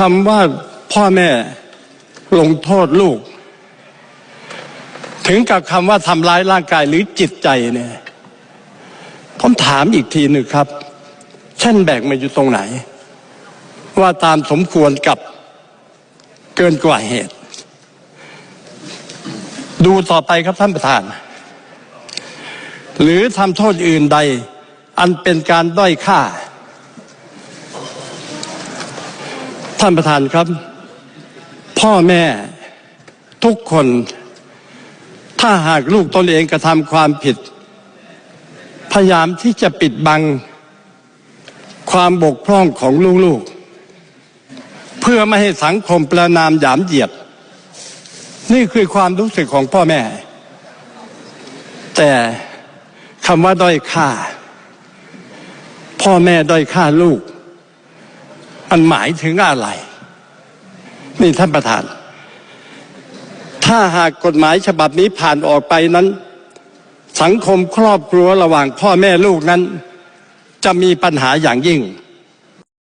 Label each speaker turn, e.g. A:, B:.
A: คำว่าพ่อแม่ลงโทษลูก ถึงกับคำว่าทำร้ายร่างกายหรือจิตใจเนี่ยผมถามอีกทีหนึ่งครับ เช่นแบ่งมาอยู่ตรงไหน ว่าตามสมควรกับเกินกว่าเหตุ ดูต่อไปครับท่านประธาน หรือทำโทษอื่นใด อันเป็นการด้อยค่า ท่านประธานครับ พ่อแม่ทุกคน ถ้าหากลูกตนเองกระทำความผิด พยายามที่จะปิดบัง ความบกพร่องของลูกๆ เพื่อไม่ให้สังคมประนามหยามเหยียด นี่คือความรู้สึกของพ่อแม่ แต่คำว่าด้อยค่า พ่อแม่ด้อยค่าลูก มันหมายถึงอะไร นี่ท่านประธาน ถ้าหากกฎหมายฉบับนี้ผ่านออกไปนั้น สังคมครอบครัวระหว่างพ่อแม่ลูกนั้น จะมีปัญหาอย่างยิ่ง